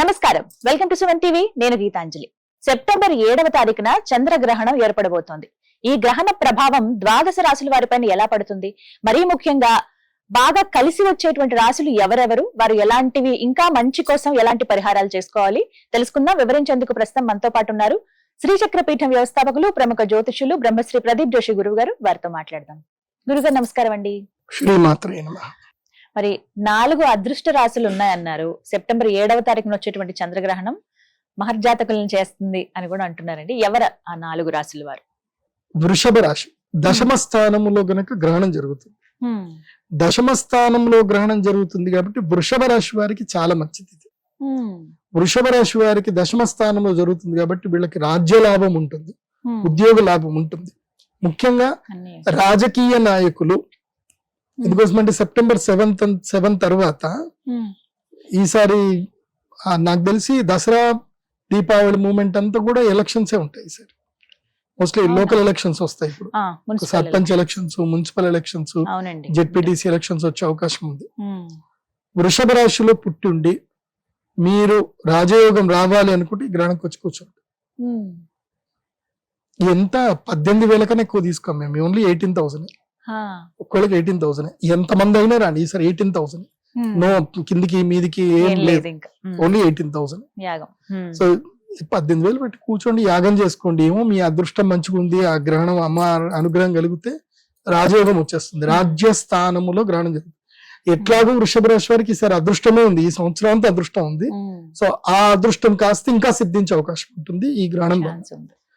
నమస్కారం. Welcome to Suvan TV. నేను Geetanjali. September ఏడవ తారీఖున చంద్రగ్రహణం ఏర్పడబోతోంది. ఈ గ్రహణ ప్రభావం ద్వాదశ రాశుల వారిపైన ఎలా పడుతుంది? మరీ ముఖ్యంగా బాగా కలిసి వచ్చేటువంటి రాశులు ఎవరెవరు? వారు ఎలాంటివి ఇంకా మంచి కోసం ఎలాంటి పరిహారాలు చేసుకోవాలి? తెలుసుకుందాం. వివరించేందుకు ప్రస్తుతం మనతో పాటు ఉన్నారు శ్రీచక్ర పీఠం వ్యవస్థాపకులు ప్రముఖ జ్యోతిషులు బ్రహ్మశ్రీ ప్రదీప్ జోషి గురువు గారు వారితో మాట్లాడదాం. గురుగారు నమస్కారం అండి. శ్రీమాత్రే నమ. మరి నాలుగు అదృష్ట రాశులు ఉన్నాయన్నారు. సెప్టెంబర్ ఏడవ తారీఖున వచ్చేటువంటి చంద్రగ్రహణం మహర్జాతకులను చేస్తుంది అని కూడా అంటున్నారండి. ఎవరు ఆ నాలుగు రాశుల వారు? వృషభ రాశి. దశమ స్థానములో గనక గ్రహణం జరుగుతుంది. దశమ స్థానంలో గ్రహణం జరుగుతుంది కాబట్టి వృషభ రాశి వారికి చాలా మంచిది ఇది. వృషభ రాశి వారికి దశమ స్థానంలో జరుగుతుంది కాబట్టి వీళ్ళకి రాజ్య లాభం ఉంటుంది. ఉద్యోగ లాభం ఉంటుంది. ముఖ్యంగా రాజకీయ నాయకులు ఎందుకోసమంటే సెప్టెంబర్ సెవెంత్ సెవెన్ తర్వాత. ఈసారి నాకు తెలిసి దసరా దీపావళి మూమెంట్ అంతా కూడా ఎలక్షన్సే ఉంటాయి సార్ మోస్ట్లీ? లోకల్ ఎలక్షన్స్ వస్తాయి ఇప్పుడు sarpanch elections municipal elections ZPTC elections వచ్చే అవకాశం ఉంది ఉమ్. వృషభ రాశిలో పుట్టిండి మీరు రాజయోగం రావాలి అనుకుంటే ఈ గ్రహణంకి వచ్చి కూర్చోండి ఉమ్. ఎంత పద్దెనిమిది వేల కన్నా ఎక్కువ తీసుకోం మేము ఓన్లీ ఎయిటీన్ థౌసండ్. ఒక్కళ్ళకి ఎయిటీన్ థౌసండ్. ఎంత మంది అయినా రాండి. ఈసారి ఎయిటీన్ థౌసండ్. నో కిందికి మీదికి ఏం లేదు. Only eighteen thousand. సో పద్దెనిమిది వేలు పెట్టి కూర్చోండి యాగం చేసుకోండి. ఏమో మీ అదృష్టం మంచిగా ఉంది ఆ గ్రహణం అమ్మ అనుగ్రహం కలిగితే రాజయోగం వచ్చేస్తుంది. రాజ్య స్థానములో గ్రహణం జరుగుతుంది. ఎట్లాగో వృషభ రాశి వారికి ఈసారి అదృష్టమే ఉంది. ఈ సంవత్సరం అంతా అదృష్టం ఉంది. సో ఆ అదృష్టం కాస్త ఇంకా సిద్ధించే అవకాశం ఉంటుంది. ఈ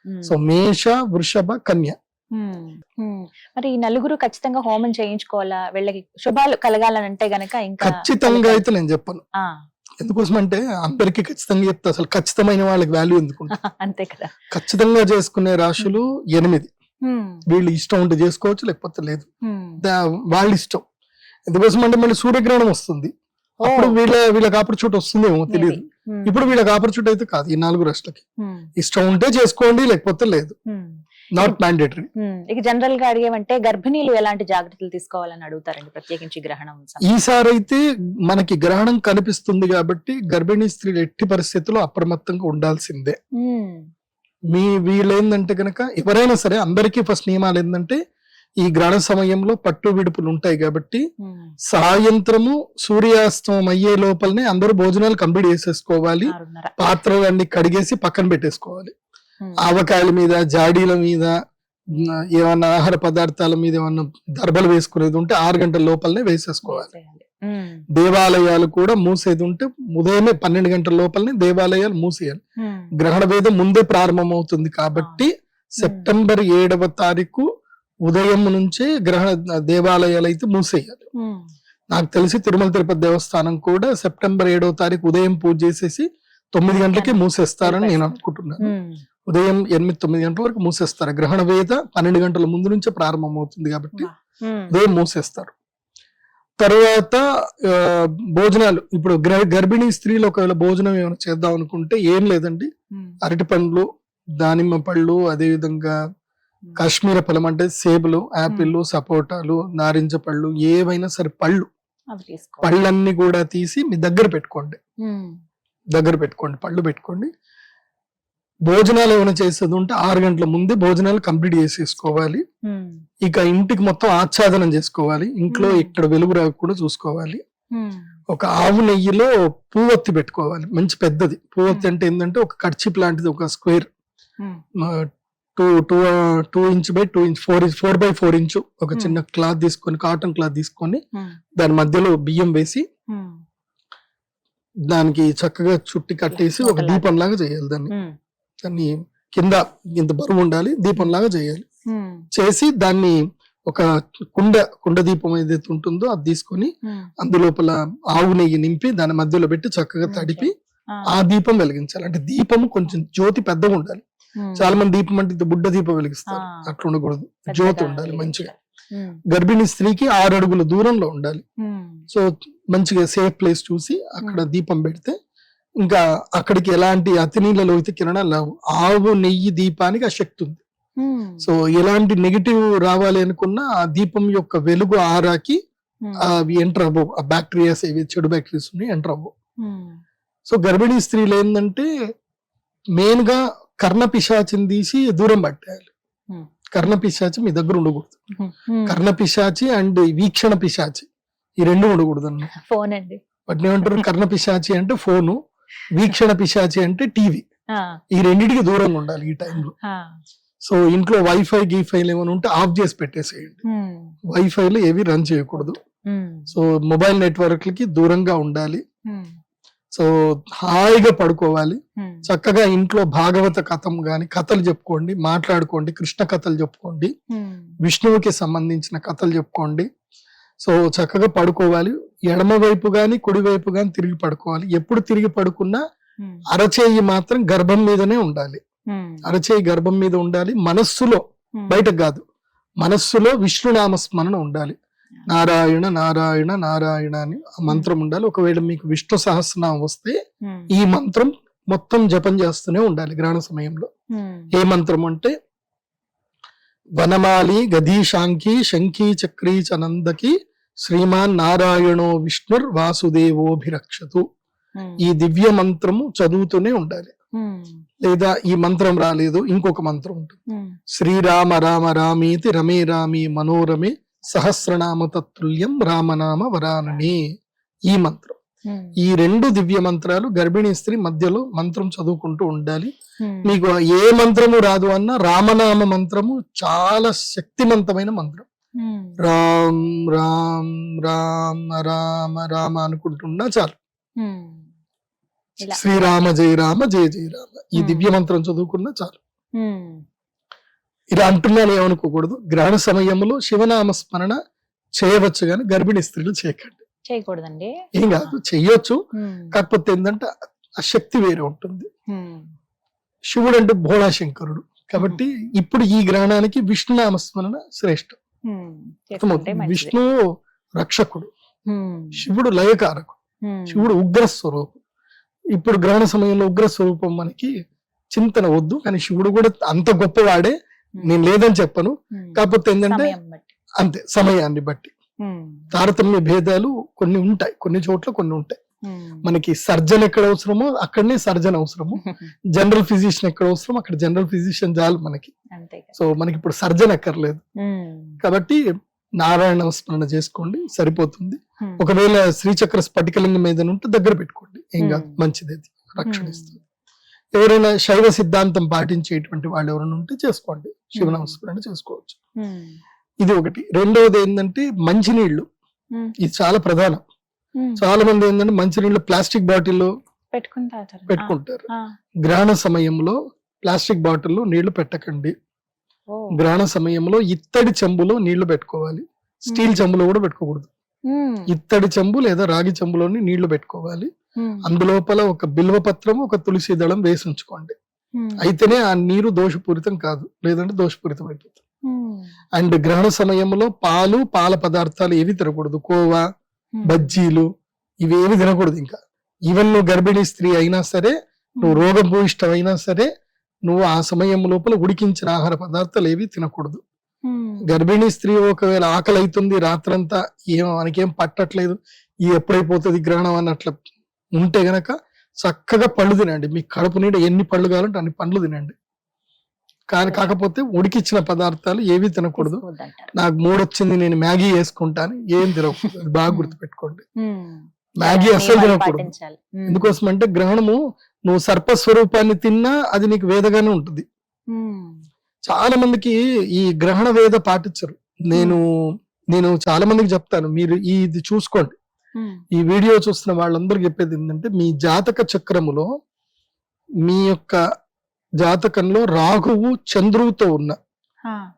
ఉమ్. సో మేష వృషభ కన్య. మరి ఈ నలుగురు ఖచ్చితంగా హోమం చేయించుకోవాలా? వీళ్ళకి శుభాలు కలగాలని అంటే గనక ఇంకా ఖచ్చితంగా అయితే నేను చెప్పను. ఆ, ఎందుకోసం అంటే అందరికి ఖచ్చితంగా చెప్తా అసలు ఖచ్చితమైన వాళ్ళకి వాల్యూ ఎందుకుంటుంది? అంతే కదా. ఖచ్చితంగా చేసుకునే రాశులు ఎనిమిది. వీళ్ళు ఇష్టం ఉంటే చేసుకోవచ్చు లేకపోతే లేదు. వాళ్ళ ఇష్టం. ఎందుకోసం అంటే మళ్ళీ సూర్యగ్రహణం వస్తుంది. అప్పుడు వీళ్ళ వీళ్ళకి ఆపర్చునిటీ వస్తుందేమో. తెలియదు. ఇప్పుడు వీళ్ళకి ఆపర్చునిటీ అయితే కాదు ఈ నాలుగు రాష్ట్రలకి. ఇష్టం ఉంటే చేసుకోండి లేకపోతే లేదు. Not mandatory um. ఇక జనరల్గా అడిగేమంటే గర్భిణీలు ఎలాంటి జాగ్రత్తలు తీసుకోవాలని అడుగుతారండి ప్రత్యేకించి గ్రహణం. ఈసారి అయితే మనకి గ్రహణం కనిపిస్తుంది కాబట్టి గర్భిణీ స్త్రీలు ఎట్టి పరిస్థితుల్లో అప్రమత్తంగా ఉండాల్సిందే ఉమ్. మీ వీళ్ళు ఏంటంటే కనుక ఎవరైనా సరే అందరికీ ఫస్ట్ నియమాలు ఏంటంటే ఈ గ్రహణ సమయంలో పట్టు విడుపులు ఉంటాయి కాబట్టి ఉమ్. సాయంత్రము సూర్యాస్తమం అయ్యే లోపలనే అందరూ భోజనాలు కంప్లీట్ చేసేసుకోవాలి. పాత్రలన్నీ కడిగేసి పక్కన పెట్టేసుకోవాలి. ఆవకాయల మీద జాడీల మీద ఏమన్నా ఆహార పదార్థాల మీద ఏమన్నా దర్బలు వేసుకునేది ఉంటే ఆరు గంటల లోపలనే వేసేసుకోవాలి. దేవాలయాలు కూడా మూసేది ఉంటే ఉదయమే పన్నెండు గంటల లోపలనే దేవాలయాలు మూసేయాలి. గ్రహణ వేదం ముందే ప్రారంభమవుతుంది కాబట్టి సెప్టెంబర్ ఏడవ తారీఖు ఉదయం నుంచే గ్రహణ దేవాలయాలు అయితే మూసేయాలి. నాకు తెలిసి తిరుమల తిరుపతి దేవస్థానం కూడా సెప్టెంబర్ ఏడవ తారీఖు ఉదయం పూజ చేసేసి తొమ్మిది గంటలకి మూసేస్తారని నేను అనుకుంటున్నాను. ఉదయం ఎనిమిది తొమ్మిది గంటల వరకు మూసేస్తారు. గ్రహణ వేద పన్నెండు గంటల ముందు నుంచే ప్రారంభం అవుతుంది కాబట్టి. ఉదయం మూసేస్తారు. తర్వాత భోజనాలు. ఇప్పుడు గ్ర- గర్భిణీ స్త్రీలు ఒకవేళ భోజనం ఏమైనా చేద్దాం అనుకుంటే ఏం లేదండి. అరటి పండ్లు దానిమ్మ పళ్ళు అదే విధంగా కాశ్మీర ఫలం అంటే సేబులు యాపిల్ సపోటాలు నారింజ పళ్ళు ఏవైనా సరే పళ్ళు. పళ్ళన్నీ కూడా తీసి మీ దగ్గర పెట్టుకోండి. దగ్గర పెట్టుకోండి. పళ్ళు పెట్టుకోండి. భోజనాలు ఏమైనా చేసేది ఉంటే ఆరు గంటల ముందే భోజనాలు కంప్లీట్ చేసేసుకోవాలి. ఇక ఇంటికి మొత్తం ఆచ్ఛాదనం చేసుకోవాలి ఇంట్లో. ఇక్కడ వెలుగు రాకుండా చూసుకోవాలి. ఒక ఆవు నెయ్యిలో పువ్వొత్తి పెట్టుకోవాలి మంచి పెద్దది పువ్వొత్తి Hmm. అంటే ఏంటంటే ఒక కర్చీప్ లాంటిది ఒక square. Two two two inch by two inch four inch four by four inch ఒక. చిన్న క్లాత్ తీసుకొని కాటన్ క్లాత్ తీసుకొని. దాని మధ్యలో బియ్యం వేసి. దానికి చక్కగా చుట్టి కట్టేసి ఒక. దీపం లాగా చేయాలి దాన్ని. దాన్ని కింద ఇంత బరువు ఉండాలి దీపం లాగా చేయాలి. చేసి దాన్ని ఒక కుండ కుండ దీపం ఏదైతే ఉంటుందో అది తీసుకొని. అందులోపల ఆవు నెయ్యి నింపి దాని మధ్యలో పెట్టి చక్కగా తడిపి ఆ. దీపం వెలిగించాలి అంటే దీపం కొంచెం జ్యోతి పెద్దగా ఉండాలి. చాలా మంది దీపం అంటే బుడ్డ దీపం వెలిగిస్తారు. అట్లా ఉండకూడదు జ్యోతి ఉండాలి మంచిగా. గర్భిణీ స్త్రీకి ఆరు అడుగుల దూరంలో ఉండాలి. సో మంచిగా సేఫ్ ప్లేస్ చూసి అక్కడ దీపం పెడితే ఇంకా అక్కడికి ఎలాంటి అతి నీళ్ళ లోహిత కిరణాలు లేవు ఆవు నెయ్యి దీపానికి ఆ శక్తి ఉంది. సో ఎలాంటి నెగిటివ్ రావాలి అనుకున్నా ఆ దీపం యొక్క వెలుగు ఆరాకి. అవి ఎంటర్ అవ్వవు. ఆ బ్యాక్టీరియాస్ ఏవి చెడు బ్యాక్టీరియాస్ ఉన్నాయి ఎంటర్ అవ్వవు. సో గర్భిణీ స్త్రీలు ఏంటంటే మెయిన్గా కర్ణ పిశాచిని తీసి దూరం పట్టేయాలి. కర్ణ పిశాచి మీ దగ్గర ఉండకూడదు. కర్ణ పిశాచి అండ్ వీక్షణ పిశాచి ఈ రెండు ఉండకూడదు అన్నమాట. ఫోన్ అండి. వాటిని ఏమంటారు? కర్ణ పిశాచి అంటే ఫోను. వీక్షణ పిశాచి అంటే టీవీ. ఈ రెండింటికి దూరంగా ఉండాలి ఈ టైంలో. సో ఇంట్లో వైఫై గీఫైలు ఏమైనా ఉంటే ఆఫ్ చేసి పెట్టేసేయండి. వైఫైలు ఏవి రన్ చేయకూడదు. సో మొబైల్ నెట్వర్క్లకి దూరంగా ఉండాలి. సో హాయిగా పడుకోవాలి. చక్కగా ఇంట్లో భాగవత కథం గాని కథలు చెప్పుకోండి మాట్లాడుకోండి కృష్ణ కథలు చెప్పుకోండి విష్ణువుకి సంబంధించిన కథలు చెప్పుకోండి. సో చక్కగా పడుకోవాలి. ఎడమ వైపు గాని కుడి వైపు గాని తిరిగి పడుకోవాలి. ఎప్పుడు తిరిగి పడుకున్నా అరచేయి మాత్రం గర్భం మీదనే ఉండాలి. అరచేయి గర్భం మీద ఉండాలి. మనస్సులో ఉమ్, బయటకు కాదు. మనస్సులో విష్ణునామ స్మరణ ఉండాలి. నారాయణ నారాయణ నారాయణ అని ఆ మంత్రం ఉండాలి. ఒకవేళ మీకు విష్ణు సహస్రనామం వస్తే ఈ మంత్రం మొత్తం జపం చేస్తూనే ఉండాలి గ్రహణ సమయంలో. ఏ మంత్రం అంటే వనమాలి గదీశాంకి శంఖీ చక్రీ చనందకి శ్రీమాన్ నారాయణో విష్ణుర్ వాసుదేవోభిరక్షతు ఈ దివ్య మంత్రము చదువుతూనే ఉండాలి. లేదా ఈ మంత్రం రాలేదు ఇంకొక మంత్రం ఉంటుంది. శ్రీరామ రామ రామీతి రమే రామి మనోరమే సహస్రనామ తత్తుల్యం రామనామ వరాననే ఈ మంత్రం. ఈ రెండు దివ్య మంత్రాలు గర్భిణీ స్త్రీ మధ్యలో మంత్రం చదువుకుంటూ ఉండాలి. మీకు ఏ మంత్రము రాదు అన్న రామనామ మంత్రము చాలా శక్తివంతమైన మంత్రం. రామ్ రామ్ రామ రామ రామ అనుకుంటున్నా చాలు. శ్రీరామ జయ రామ జయ జయ రామ. ఈ. దివ్య మంత్రం చదువుకున్నా చాలు. ఇలా అంటున్నాను ఏమనుకోకూడదు. గ్రహణ సమయంలో శివనామ స్మరణ చేయవచ్చు కానీ గర్భిణీ స్త్రీలు చేయకండి. చేయకూడదండి. ఏం కాదు చెయ్యొచ్చు. కాకపోతే ఏంటంటే ఆ శక్తి వేరే ఉంటుంది. శివుడు అంటే భోళాశంకరుడు. కాబట్టి ఇప్పుడు ఈ గ్రహణానికి విష్ణునామ స్మరణ శ్రేష్టం. విష్ణువు రక్షకుడు. శివుడు లయకారకుడు. శివుడు ఉగ్ర స్వరూపం ఇప్పుడు గ్రహణ సమయంలో ఉగ్ర స్వరూపం మనకి చింతన వద్దు కానీ శివుడు కూడా అంత గొప్పవాడే నేను లేదని చెప్పను. కాకపోతే ఏంటంటే అంతే సమయాన్ని బట్టి. తారతమ్య భేదాలు కొన్ని ఉంటాయి కొన్ని చోట్ల కొన్ని ఉంటాయి. మనకి సర్జన్ ఎక్కడ అవసరమో అక్కడనే సర్జన్ అవసరము. జనరల్ ఫిజిషియన్ ఎక్కడ అవసరం అక్కడ జనరల్ ఫిజిషియన్ చాలు మనకి. సో మనకి ఇప్పుడు సర్జన్ అక్కర్లేదు. ఉమ్, కాబట్టి నారాయణ స్మరణ చేసుకోండి సరిపోతుంది. ఉమ్, ఒకవేళ శ్రీచక్ర స్ఫటికలింగం మీద ఉంటే దగ్గర పెట్టుకోండి. ఏం కాదు Hmm. మంచిది రక్షణ Hmm. ఇస్తుంది. ఎవరైనా శైవ సిద్ధాంతం పాటించేటువంటి వాళ్ళు ఎవరైనా ఉంటే చేసుకోండి. శివనామస్మరణ చేసుకోవచ్చు. ఉమ్, ఇది ఒకటి. రెండవది ఏంటంటే మంచినీళ్ళు ఇది చాలా ప్రధానం. చాలా మంది ఏంటంటే మంచినీళ్ళు ప్లాస్టిక్ బాటిల్లో పెట్టుకుంటారు. గ్రహణ సమయంలో ప్లాస్టిక్ బాటిల్లో నీళ్ళు పెట్టకండి. గ్రహణ సమయంలో ఇత్తడి చెంబులో నీళ్ళు పెట్టుకోవాలి. స్టీల్. చెంబులో కూడా పెట్టుకోకూడదు. ఇత్తడి చెంబు లేదా రాగి చెంబులోని నీళ్ళు పెట్టుకోవాలి. అందులోపల ఒక బిల్వ పత్రం ఒక తులసి దళం వేసి ఉంచుకోండి. అయితేనే ఆ నీరు దోషపూరితం కాదు లేదంటే దోషపూరితం అయిపోతుంది. అండ్ గ్రహణ సమయంలో పాలు పాల పదార్థాలు ఏవి తినకూడదు. కోవా బజ్జీలు ఇవి ఏవి తినకూడదు ఇంకా. ఈవెన్ నువ్వు గర్భిణీ స్త్రీ అయినా సరే నువ్వు రోగభూయిష్టం అయినా సరే నువ్వు ఆ సమయం లోపల ఉడికించిన ఆహార పదార్థాలు ఏవి తినకూడదు. గర్భిణీ స్త్రీ ఒకవేళ ఆకలి అవుతుంది రాత్రంతా ఏం మనకేం పట్టట్లేదు ఈ ఎప్పుడైపోతుంది గ్రహణం అని అట్లా ఉంటే గనక చక్కగా పళ్ళు తినండి. మీ కడుపు నిండా ఎన్ని పళ్ళు కావాలంటే అన్ని పండ్లు తినండి. కానీ కాకపోతే ఉడికిచ్చిన పదార్థాలు ఏవి తినకూడదు. నాకు మూడు వచ్చింది నేను మ్యాగీ వేసుకుంటాను ఏం తినకూడదు. బాగా గుర్తుపెట్టుకోండి. మ్యాగీ అస్సలు నియమాలు తినకూడదు. ఎందుకోసం అంటే గ్రహణము నువ్వు సర్పస్వరూపాన్ని తిన్నా అది నీకు వేదగానే ఉంటుంది. చాలా మందికి ఈ గ్రహణ వేద పాటించరు. నేను నేను చాలా మందికి చెప్తాను మీరు ఈ ఇది చూసుకోండి. ఈ వీడియో చూస్తున్న వాళ్ళందరికీ చెప్పేది ఏంటంటే మీ జాతక చక్రములో మీ యొక్క జాతకంలో రాహువు చంద్రువుతో ఉన్న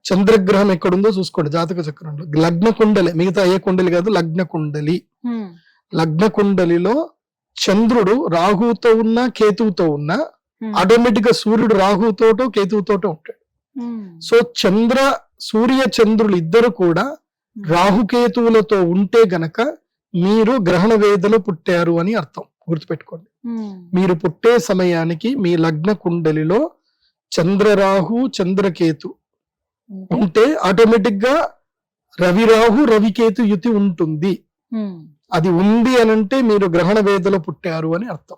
చంద్రగ్రహం ఎక్కడుందో చూసుకోండి జాతక చక్రంలో. లగ్న కుండలి మిగతా ఏ కుండలి కాదు లగ్న కుండలి లగ్న కుండలిలో చంద్రుడు రాహువుతో ఉన్న కేతువుతో ఉన్న ఆటోమేటిక్గా సూర్యుడు రాహువుతోటో కేతువుతోటో ఉంటాడు. ఉమ్, సో చంద్ర సూర్య చంద్రులు ఇద్దరు కూడా రాహుకేతువులతో ఉంటే గనక మీరు గ్రహణ వేదలో పుట్టారు అని అర్థం. గుర్తుపెట్టుకోండి. మీరు పుట్టే సమయానికి మీ లగ్న కుండలిలో చంద్రరాహు చంద్రకేతు ఉంటే, ఆటోమేటిక్గా రవిరాహు రవికేతు యుతి ఉంటుంది. అది ఉంది అనంటే మీరు గ్రహణ వేదలో పుట్టారు అని అర్థం.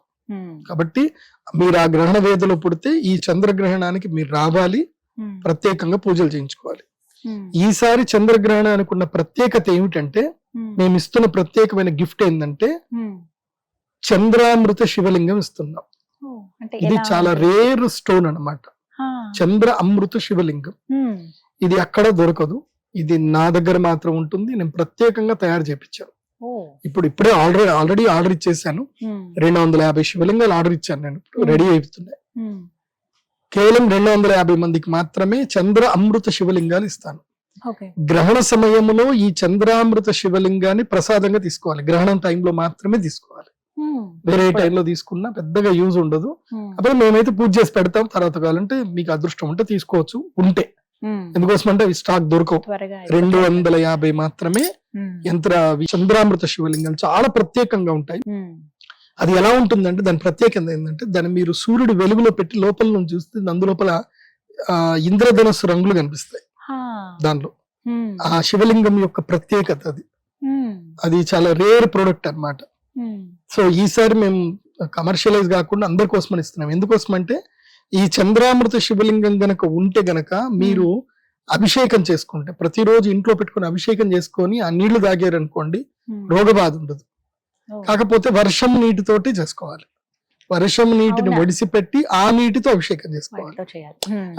కాబట్టి మీరు ఆ గ్రహణ వేదిలో పుడితే ఈ చంద్రగ్రహణానికి మీరు రావాలి ప్రత్యేకంగా పూజలు చేయించుకోవాలి. ఈసారి చంద్రగ్రహణానికి ఉన్న ప్రత్యేకత ఏమిటంటే మేము ఇస్తున్న ప్రత్యేకమైన గిఫ్ట్ ఏంటంటే. చంద్రామృత శివలింగం ఇస్తున్నాం. అంటే ఇది చాలా? రేర్ స్టోన్ అన్నమాట. ఆ, చంద్ర అమృత శివలింగం. ఇది అక్కడ దొరకదు. ఇది నా దగ్గర మాత్రం ఉంటుంది. నేను ప్రత్యేకంగా తయారు చేపించాను ఇప్పుడు ఇప్పుడే ఆల్రెడీ ఆల్రెడీ ఆర్డర్ ఇచ్చేసాను. రెండు వందల యాభై శివలింగాలు ఆర్డర్ ఇచ్చాను నేను. ఇప్పుడు. రెడీ అయిపోతున్నాయి. కేవలం రెండు వందల యాభై మందికి మాత్రమే చంద్ర అమృత శివలింగాలు ఇస్తాను. గ్రహణ సమయంలో ఈ చంద్రామృత శివలింగాన్ని ప్రసాదంగా తీసుకోవాలి. గ్రహణం టైంలో మాత్రమే తీసుకోవాలి. వేరే టైంలో తీసుకున్నా పెద్దగా యూజ్ ఉండదు. అప్పుడు మేమైతే పూజ చేసి పెడతాం. తర్వాత కావాలంటే మీకు అదృష్టం ఉంటే తీసుకోవచ్చు. ఉంటే. ఎందుకోసం అంటే అవి స్టాక్ దొరకవు. రెండు. వందల యాభై మాత్రమే ఉమ్, యంత్ర చంద్రామృత శివలింగాలు చాలా ప్రత్యేకంగా ఉంటాయి. ఉమ్, అది ఎలా ఉంటుందంటే దాని ప్రత్యేకత ఏంటంటే దాన్ని మీరు సూర్యుడు వెలుగులో పెట్టి లోపల నుంచి చూస్తే అందులోపల ఆ ఇంద్రధనస్సు రంగులు కనిపిస్తాయి. దానిలో ఆ శివలింగం యొక్క ప్రత్యేకత అది. అది చాలా రేర్ ప్రోడక్ట్ అన్నమాట. ఉమ్, సో ఈసారి మేము కమర్షియలైజ్ కాకుండా అందరి కోసం ఇస్తున్నాం. ఎందుకోసం అంటే ఈ చంద్రామృత శివలింగం గనక ఉంటే గనక మీరు అభిషేకం చేసుకుంటే ప్రతిరోజు ఇంట్లో పెట్టుకుని అభిషేకం చేసుకొని ఆ నీళ్ళు తాగారనుకోండి ఉమ్, రోగబాధ ఉండదు. కాకపోతే వర్షం నీటితోటి చేసుకోవాలి. వర్షం నీటిని అవునా? ఒడిసి పెట్టి ఆ నీటితో అభిషేకం చేసుకోవాలి.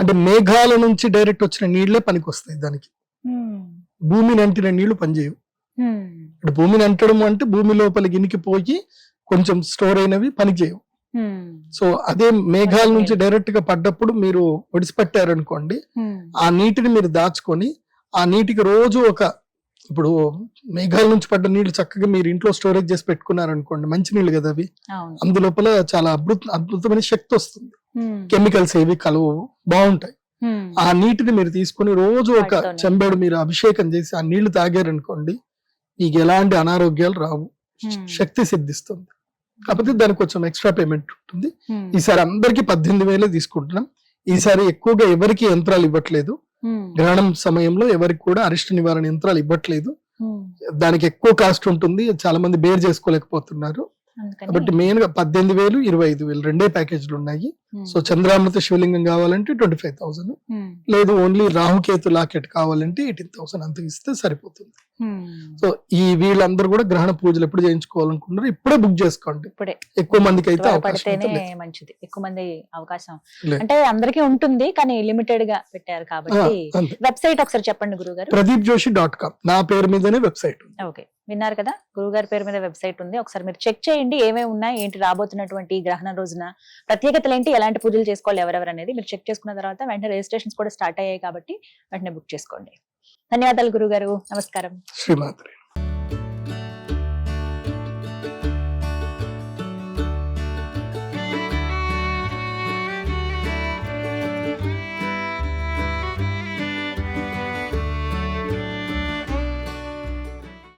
అంటే మేఘాల నుంచి డైరెక్ట్ వచ్చిన నీళ్ళే పనికి వస్తాయి దానికి భూమిని అంటిన నీళ్ళు పనిచేయవు. భూమిని అంటడం అంటే భూమి లోపలికి ఇనికిపోయి కొంచెం స్టోర్ అయినవి పనిచేయవు. సో అదే మేఘాల నుంచి. డైరెక్ట్గా పడ్డప్పుడు మీరు ఒడిసిపెట్టారనుకోండి ఉమ్, ఆ నీటిని మీరు దాచుకొని ఆ నీటికి రోజు ఒక ఇప్పుడు మేఘాల నుంచి పడ్డ నీళ్ళు చక్కగా మీరు ఇంట్లో స్టోరేజ్ చేసి పెట్టుకున్నారనుకోండి మంచి నీళ్ళు కదా అవి? అందులోపల చాలా అద్భుత అద్భుతమైన శక్తి వస్తుంది. ఉమ్, కెమికల్స్ ఏవి కలవు బాగుంటాయి. ఆ నీటిని మీరు తీసుకొని రోజు ఒక. చెంబేడు మీరు అభిషేకం చేసి ఆ నీళ్ళు తాగారనుకోండి మీకు ఎలాంటి అనారోగ్యాలు రావు. శక్తి సిద్ధిస్తుంది. కాకపోతే దానికి కొంచెం ఎక్స్ట్రా పేమెంట్ ఉంటుంది. ఉమ్, ఈసారి అందరికి పద్దెనిమిది వేలే తీసుకుంటున్నాం. ఈసారి ఎక్కువగా ఎవరికి యంత్రాలు ఇవ్వట్లేదు. ఉమ్, గ్రహణం సమయంలో ఎవరికి కూడా అరిష్ట నివారణ యంత్రాలు ఇవ్వట్లేదు. దానికి ఎక్కువ కాస్ట్ ఉంటుంది. చాలా మంది బేర్ చేసుకోలేకపోతున్నారు. కాబట్టి మెయిన్గా పద్దెనిమిది వేలు ఇరవై ఐదు వేలు రెండే ప్యాకేజీలు ఉన్నాయి. సో చంద్రామృత శివలింగం కావాలంటే ట్వంటీ ఫైవ్ థౌసండ్. లేదు ఓన్లీ రాహుకేతు లాకెట్ కావాలంటే ఎయిటీన్ థౌసండ్ అంత ఇస్తే సరిపోతుంది. సో ఈ వీళ్ళందరూ కూడా గ్రహణ పూజలు ఎప్పుడు చేయించుకోవాలనుకుంటున్నారు ఇప్పుడే బుక్ చేసుకోండి. ఇప్పుడే. ఎక్కువ మందికి అయితే. మంచిది. ఎక్కువ మంది అవకాశం. అంటే అందరికీ ఉంటుంది కానీ లిమిటెడ్గా పెట్టారు కాబట్టి వెబ్సైట్ ఒకసారి చెప్పండి గురువు గారు ప్రదీప్ జోషి డాట్ కామ్. నా పేరు మీదనే వెబ్సైట్ ఓకే. విన్నారు కదా? గురువు గారి పేరు మీద వెబ్సైట్ ఉంది. ఒకసారి మీరు చెక్ చేయండి ఏమేమి ఉన్నాయి ఏంటి రాబోతున్నటువంటి గ్రహణ రోజున. ప్రత్యేకతలు ఏంటి ఎలాంటి పూజలు చేసుకోవాలి ఎవరెవరు అనేది మీరు చెక్ చేసుకున్న తర్వాత వెంటనే రిజిస్ట్రేషన్స్ కూడా స్టార్ట్ అయ్యాయి కాబట్టి వెంటనే బుక్ చేసుకోండి. ధన్యవాదాలు గురుగారు నమస్కారం. శ్రీమాత్రి.